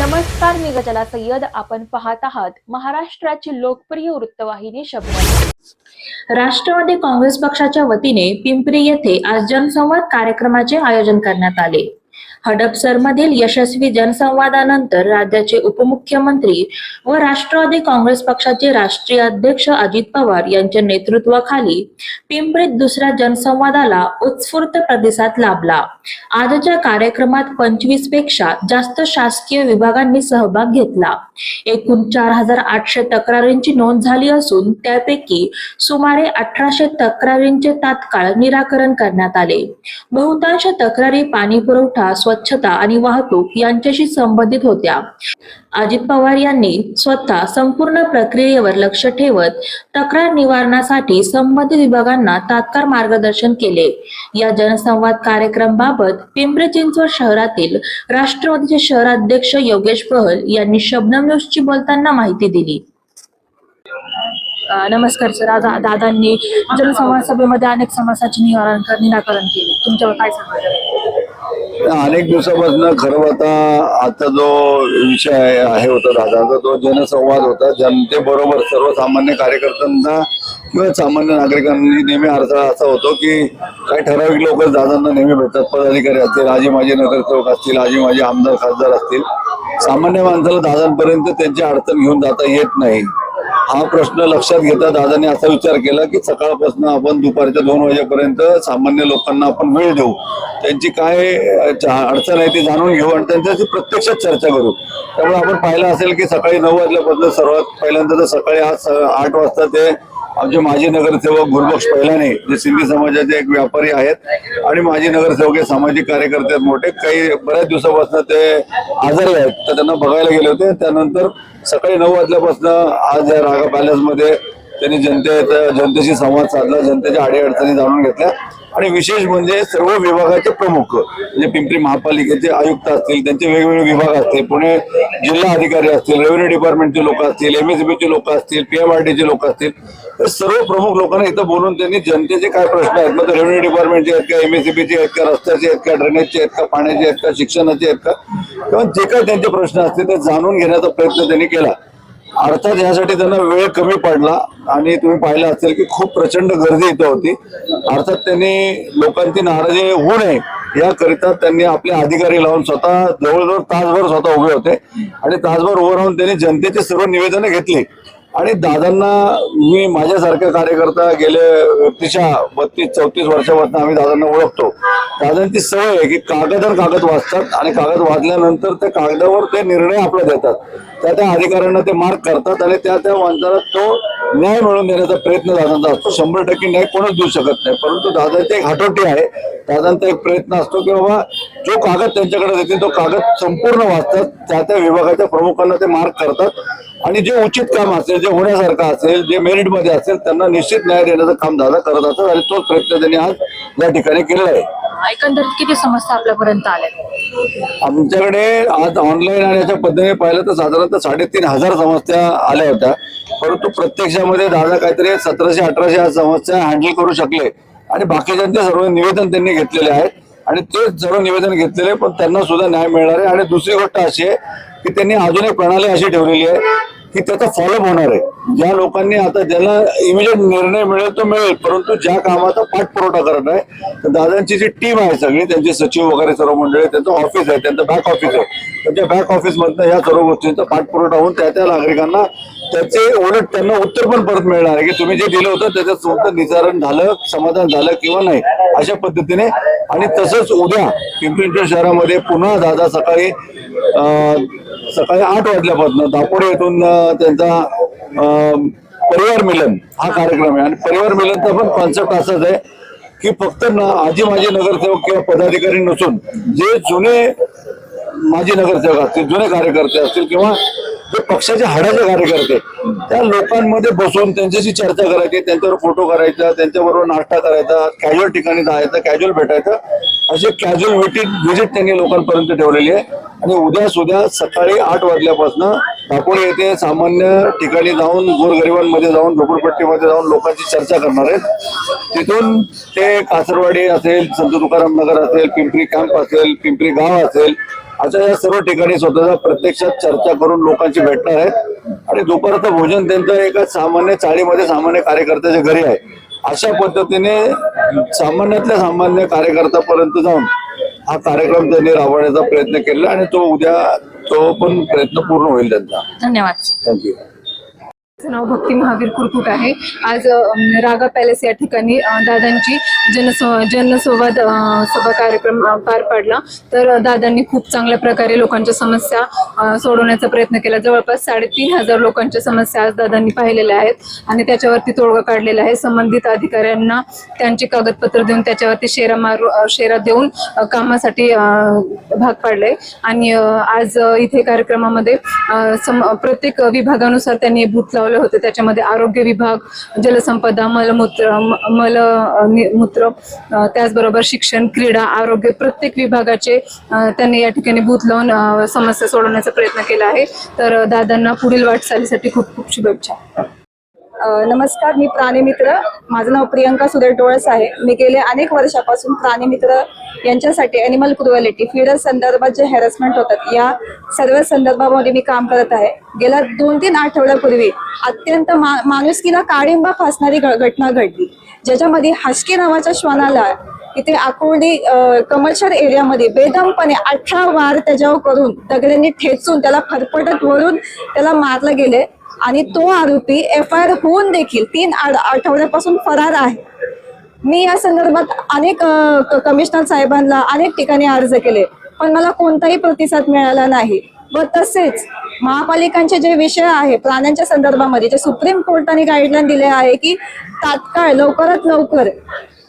नमस्कार मी गजला सय्यद. आपण पाहत आहात महाराष्ट्राची लोकप्रिय वृत्तवाहिनी शब्द राष्ट्रवादी काँग्रेस पक्षाच्या वतीने पिंपरी येथे आज जनसंवाद कार्यक्रमाचे आयोजन करण्यात आले. हडपसरमधील यशस्वी जनसंवादानंतर राज्याचे उपमुख्यमंत्री व राष्ट्रवादी काँग्रेस पक्षाचे राष्ट्रीय अध्यक्ष अजित पवार यांच्या नेतृत्वाखाली पिंपरीत दुसऱ्या जनसंवादाला उत्स्फूर्त प्रतिसाद लाभला. आजच्या कार्यक्रमात पंचवीसपेक्षा जास्त शासकीय विभागांनी सहभाग घेतला. एकूण चार हजार आठशे तक्रारींची नोंद झाली असून त्यापैकी सुमारे अठराशे तक्रारींचे तात्काळ निराकरण करण्यात आले. बहुतांश तक्रारी पाणी पुरवठा स्वच्छता आणि वाहतूक यांच्याशी संबंधित होत्या. अजित पवार यांनी स्वतः संपूर्ण प्रक्रियेवर लक्ष ठेवत तक्रार निवारणासाठी संबंधित विभागांना तात्काळ मार्गदर्शन केले. या जनसंवाद कार्यक्रम बाबत पिंपरी चिंचवड शहरातील राष्ट्रवादीचे शहराध्यक्ष योगेश पहल यांनी शबनम न्यूजची बोलताना माहिती दिली. नमस्कार सर. आज दादांनी जनसंवाद सभेमध्ये अनेक समस्याचे निवारण निराकरण केले. तुमच्यावर काय सांगायचं अनेक दिवसापासून खरं आता आता जो विषय आहे- होता दादाचा तो जनसंवाद होता. जनतेबरोबर सर्वसामान्य कार्यकर्त्यांना किंवा सामान्य नागरिकांनी नेहमी अडथळा असा होतो की काही ठराविक लोक दादांना नेहमी भेटतात. पदाधिकारी असतील आजी माजी नगरसेवक असतील आजी माझे आमदार खासदार असतील. सामान्य माणसाला दादांपर्यंत त्यांची अडचण घेऊन जाता येत नाही. हा प्रश्न लक्षात घेता दादाने असा विचार केला की सकाळपासून आपण दुपारच्या दोन वाजेपर्यंत सामान्य लोकांना आपण वेळ देऊ. त्यांची काय चा- अडचण आहे ती जाणून घेऊ आणि त्यांच्याशी प्रत्यक्षात चर्चा करू. त्यामुळे आपण पाहिलं असेल की सकाळी नऊ वाजल्यापासून सर्वात पहिल्यांदा तर सकाळी आज स- आठ वाजता ते आमचे माजी नगरसेवक गुरुबक्ष पहिल्याने जे सिंधी समाजाचे एक व्यापारी आहेत आणि माजी नगरसेवक हे सामाजिक कार्यकर्ते आहेत मोठे. काही बऱ्याच दिवसापासून ते आजारी आहेत. तर त्यांना बघायला गेले होते. त्यानंतर सकाळी नऊ वाजल्यापासून आज या रागा पॅलेसमध्ये त्यांनी जनते जनतेशी संवाद साधला. जनतेच्या अडीअडचणी जाणून घेतल्या. आणि विशेष म्हणजे सर्व विभागाचे प्रमुख म्हणजे पिंपरी महापालिकेचे आयुक्त असतील त्यांचे वेगवेगळे विभाग असतील पुणे जिल्हा अधिकारी असतील रेव्हेन्यू डिपार्टमेंटचे लोक असतील एमएसबीचे लोक असतील पीएमआरडीचे लोक असतील तर सर्व प्रमुख लोकांना इथं बोलून त्यांनी जनतेचे काय प्रश्न आहेत? मग रेव्हेन्यू डिपार्टमेंटचे आहेत का एमएसबीचे आहेत का रस्त्याचे आहेत का ड्रेनेजचे आहेत का पाण्याचे आहेत का शिक्षणाचे आहेत का? किंवा जे काही त्यांचे प्रश्न असतील ते जाणून घेण्याचा प्रयत्न त्यांनी केला. अर्थात यासाठी त्यांना वेळ कमी पडला आणि तुम्ही पाहिलं असेल की खूप प्रचंड गर्दी इथं होती. अर्थात त्यांनी लोकांची नाराजी होऊ नये याकरिता त्यांनी आपले अधिकारी लावून स्वतः जवळजवळ तासभर स्वतः उभे होते आणि तासभर उभं राहून त्यांनी जनतेचे सर्व निवेदनं घेतली. आणि दादांना मी माझ्यासारखा कार्यकर्ता गेले तिच्या बत्तीस चौतीस वर्षापासून आम्ही दादांना ओळखतो. दादांची सवय आहे की कागद आणि कागद वाचतात आणि कागद वाचल्यानंतर त्या कागदावर ते निर्णय आपला देतात. त्या त्या अधिकाऱ्यांना ते मार्क करतात आणि त्या त्या माणसाला तो न्याय मिळवून देण्याचा प्रयत्न दादांचा असतो. शंभर टक्के न्याय कोणच देऊ शकत नाही. परंतु दादाची एक हटोटी आहे. दादांचा एक प्रयत्न असतो की बाबा जो कागद त्यांच्याकडे देतील तो कागद संपूर्ण वाचतात. त्या त्या विभागाच्या प्रमुखांना ते मार्क करतात. आणि जे उचित काम असेल जे होण्यासारखं असेल जे मेरिटमध्ये असेल त्यांना निश्चित न्याय देण्याचं काम दादा करत असतात आणि तोच प्रयत्न त्यांनी आज या ठिकाणी केलेला आहे. एकंदरीत किती समस्या आपल्यापर्यंत आल्या? आमच्याकडे आज ऑनलाईन आणि याच्या पद्धतीने पाहिलं तर साधारणतः साडेतीन हजार समस्या आल्या होत्या. परंतु प्रत्यक्षामध्ये दादा काहीतरी सतराशे अठराशे समस्या हँडल करू शकले. आणि बाकीच्यांचे सर्व निवेदन त्यांनी घेतलेले आहेत. आणि ते सर्व निवेदन घेतलेले पण त्यांना सुद्धा न्याय मिळणार आहे. आणि दुसरी गोष्ट अशी आहे की त्यांनी अजून एक प्रणाली अशी ठेवलेली आहे की त्याचा फॉलोअप होणार आहे. ज्या लोकांनी आता ज्याला इमिजिएट निर्णय मिळेल तो मिळेल परंतु ज्या कामाचा पाठपुरवठा करत आहे तर दादांची जी टीम आहे सगळी त्यांचे सचिव वगैरे सर्व मंडळी त्यांचं ऑफिस आहे त्यांचं बॅक ऑफिस आहे. त्यांच्या बॅक ऑफिसमधनं या सर्व गोष्टींचा पाठपुरवठा होऊन त्या त्या नागरिकांना त्याचे उलट त्यांना उत्तर पण परत मिळणार आहे की तुम्ही जे दिलं होतं त्याचं स्वतः निचारण झालं समाधान झालं किंवा नाही अशा पद्धतीने. आणि तसंच उद्या पिंपरी शहरामध्ये पुन्हा दादा सकाळी सकाळी आठ वाजल्यापासून दापोडे येथून त्यांचा परिवार मिलन हा कार्यक्रम आहे. आणि परिवार मिलनचा पण कॉन्सेप्ट असाच आहे की फक्त ना आजी माजी नगरसेवक किंवा पदाधिकारी नसून जे जुने माजी नगरसेवक असतील जुने कार्यकर्ते असतील किंवा जे पक्षाचे हाडाचे कार्यकर्ते. त्या लोकांमध्ये बसून त्यांच्याशी चर्चा करायची त्यांच्यावर फोटो करायचा त्यांच्याबरोबर नाश्ता करायचा कॅज्युअल ठिकाणी जायचं कॅज्युअल भेटायचं. अशी कॅज्युअल व्हिजिट व्हिजिट त्यांनी लोकांपर्यंत ठेवलेली आहे. आणि उद्या सुद्धा सकाळी आठ वाजल्यापासून दापोडे येथे सामान्य ठिकाणी जाऊन गोरगरिबांमध्ये जाऊन झोपडपट्टीमध्ये जाऊन लोकांची चर्चा करणार आहेत. तिथून ते कासरवाडी असेल संत तुकाराम नगर असेल पिंपरी कॅम्प असेल पिंपरी गाव असेल अशा या सर्व ठिकाणी स्वतःचा प्रत्यक्षात चर्चा करून लोकांची भेटणार आहेत. आणि दुपारचं भोजन त्यांचं एका सामान्य चाळीमध्ये सामान्य कार्यकर्त्याच्या घरी आहे. अशा पद्धतीने सामान्यातल्या सामान्य कार्यकर्त्यापर्यंत जाऊन हा कार्यक्रम त्यांनी राबवण्याचा प्रयत्न केला आणि तो उद्या तो पण प्रयत्न पूर्ण होईल त्यांचा. धन्यवाद. थँक्यू नाव भक्ती महावीर कुरकुट आहे. आज रागा पॅलेस या ठिकाणी दादांची जनसं जनसंवाद सभा कार्यक्रम पार पाडला. तर दादांनी खूप चांगल्या प्रकारे लोकांच्या समस्या सोडवण्याचा प्रयत्न केला. जवळपास साडेतीन हजार लोकांच्या समस्या आज दादांनी पाहिलेल्या आहेत आणि त्याच्यावरती तोडगा काढलेला आहे. संबंधित अधिकाऱ्यांना त्यांची कागदपत्र देऊन त्याच्यावरती शेरा मारू शेरा देऊन कामासाठी भाग पाडले आणि आज इथे कार्यक्रमामध्ये सम- प्रत्येक विभागानुसार त्यांनी बूथ लावले होते. त्याच्यामध्ये आरोग्य विभाग जलसंपदा मलमूत्र मल नि- मूत्र त्याचबरोबर शिक्षण क्रीडा आरोग्य प्रत्येक विभागाचे त्यांनी या ठिकाणी बूथ लावून समस्या सोडवण्याचा प्रयत्न केला आहे. तर दादांना पुढील वाटचालीसाठी खूप खूप शुभेच्छा. नमस्कार मी प्राणीमित्र माझं नाव प्रियंका सुधीर डोळस आहे. मी गेले अनेक वर्षापासून प्राणीमित्र यांच्यासाठी अॅनिमल क्रुएलिटी फीडर संदर्भात जे हॅरसमेंट होतात या सर्व संदर्भामध्ये मी काम करत आहे. गेल्या दोन तीन आठवड्यापूर्वी अत्यंत मा माणुसकीला काळिंबा फासणारी घ- घटना घडली. ज्याच्यामध्ये हस्की नावाच्या श्वानाला इथे आकुर्डी कमर्शियल एरियामध्ये बेदमपणे अठरा वार त्याच्यावर करून दगड्यांनी ठेचून त्याला फरफटत वरून त्याला मारलं गेले. आणि तो आरोपी एफ आय आर होऊन देखील तीन आठवड्यापासून फरार आहे. मी या संदर्भात अनेक कमिशनर साहेबांना अनेक ठिकाणी अर्ज केले पण मला कोणताही प्रतिसाद मिळाला नाही. व तसेच महापालिकांचे जे विषय आहे प्राण्यांच्या संदर्भामध्ये जे सुप्रीम कोर्टाने गाईडलाईन दिले आहे की तात्काळ लवकरात लवकर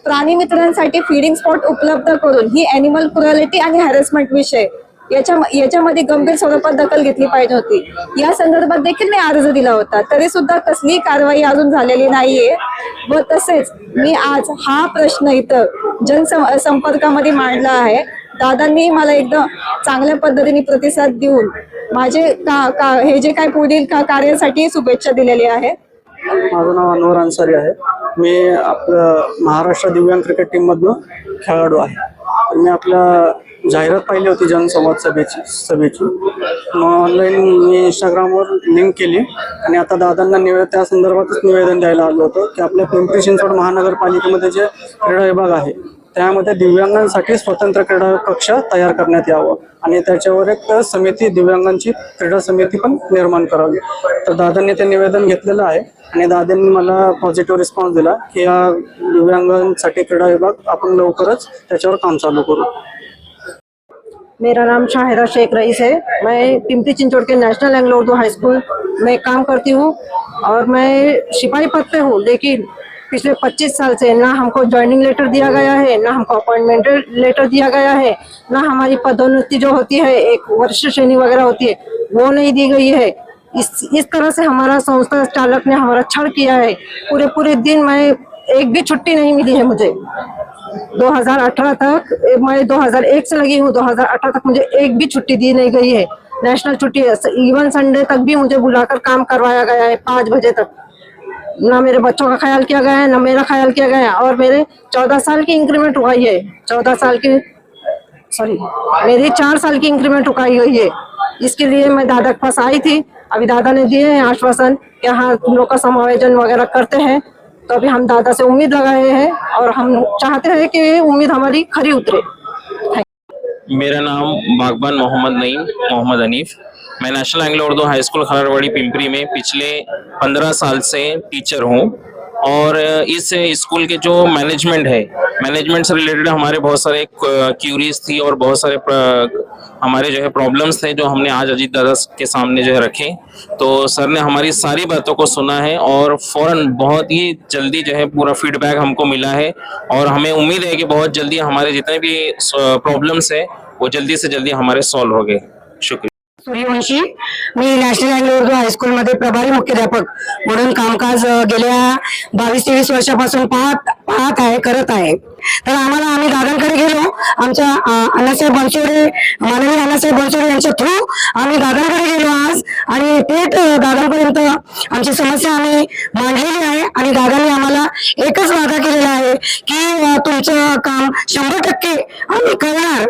प्राणी मित्रांसाठी फिडिंग स्पॉट उपलब्ध करून ही अॅनिमल क्रुएलिटी आणि हॅरेसमेंट विषय याच्या याच्यामध्ये गंभीर स्वरूपात दखल घेतली पाहिजे होती. या संदर्भात देखील मी अर्ज दिला होता. तरी सुद्धा कसलीही कारवाई अजून झालेली नाहीये. व तसेच मी आज हा प्रश्न इथं जनसंपर्कामध्ये संपर्कामध्ये मांडला आहे. दादांनी मला एकदम चांगल्या पद्धतीने प्रतिसाद देऊन माझे का का हे जे काय पुढील का कार्यासाठी शुभेच्छा दिलेली आहे माझं नाव अनवर अन्सारी आहे. मी आपलं महाराष्ट्र दिव्यांग क्रिकेट टीममधनं खेळाडू आहे. मी आपल्या जाहिरात पाहिली होती जनसंवाद सभेची सभेची. मग ऑनलाईन मी इंस्टाग्रामवर लिंक केली. आणि आता दादांना निवे त्या संदर्भातच निवेदन द्यायला आलो होतं की आपल्या पिंपरी चिंचवड महानगरपालिकेमध्ये जे क्रीडा विभाग आहे त्यामध्ये दिव्यांगांसाठी स्वतंत्र क्रीडा कक्ष तयार करण्यात यावं. आणि त्याच्यावर एक समिती दिव्यांगांची क्रीडा समिती पण निर्माण करावी. तर दादांनी ते निवेदन घेतलेलं आहे. आणि दादांनी मला पॉझिटिव्ह रिस्पॉन्स दिला की या दिव्यांगांसाठी क्रीडा विभाग आपण लवकरच त्याच्यावर काम चालू करू. मेरा नाम शाहिरा शेख रईस है। मैं पिंपरी चिंचोड़ के national Anglo Urdu high school में काम करती हूँ और मैं सिपाही पद पे हूँ, लेकिन पिछले 25 साल से ना हमको ज्वाइनिंग लेटर दिया गया है, ना हमको अपॉइंटमेंट लेटर दिया गया है, ना हमारी पदोन्नति जो होती है, एक वरिष्ठ श्रेणी वगैरह होती है, वो नहीं दी गई है। इस इस तरह से हमारा संस्था चालक ने हमारा छड़ किया है। पूरे पूरे दिन मैं, एक भी छुट्टी नहीं मिली है मुझे। 2018 तक मैं 2001 से लगी हूँ 2018 तक मुझे एक भी छुट्टी दी नहीं गई है। नेशनल छुट्टी इवन संडे तक भी मुझे बुलाकर काम करवाया गया है पाँच बजे तक। ना मेरे बच्चों का ख्याल किया गया है, ना मेरा ख्याल किया गया है, और मेरे चौदह साल की इंक्रीमेंट उगाई है चौदह साल की सॉरी मेरी चार साल की इंक्रीमेंट उगाई गई है। इसके लिए मैं दादा के पास आई थी। अभी दादा ने दिए हैं आश्वासन कि हाँ तुम लोग का समायोजन वगैरह करते हैं। तो अभी हम दादा से उम्मीद लगाए हैं और हम चाहते हैं कि उम्मीद हमारी खरी उतरे। मेरा नाम बागबान मोहम्मद नईम, मोहम्मद अनीफ मैं national Anglo Urdu high school Kharalwadi Pimpri में पिछले पंद्रह साल से टीचर हूँ। और इस स्कूल के जो मैनेजमेंट है, मैनेजमेंट से रिलेटेड हमारे बहुत सारे क्यूरीज थी और बहुत सारे हमारे जो है प्रॉब्लम्स थे जो हमने आज अजीत दादा के सामने जो है रखे। तो सर ने हमारी सारी बातों को सुना है और फ़ौरन बहुत ही जल्दी जो है पूरा फीडबैक हमको मिला है और हमें उम्मीद है कि बहुत जल्दी हमारे जितने भी प्रॉब्लम्स है, वो जल्दी से जल्दी हमारे सॉल्व हो गए। शुक्रिया। सूर्यवंशी मी नॅशनल अँग्लो उर्दू हायस्कूलमध्ये प्रभारी मुख्याध्यापक म्हणून कामकाज गेल्या बावीस तेवीस वर्षापासून पाहत पाहत आहे करत आहे. तर आम्हाला आम्ही दादांकडे गेलो. आमच्या अण्णासाहेब बनसोडे माननीय अण्णासाहेब बनसोडे यांच्या थ्रू आम्ही दादांकडे गेलो आज. आणि थेट दादांपर्यंत आमची समस्या आम्ही मांडलेली आहे. आणि दादांनी आम्हाला एकच वादा केलेला आहे की तुमचं काम शंभर टक्के आम्ही करणार.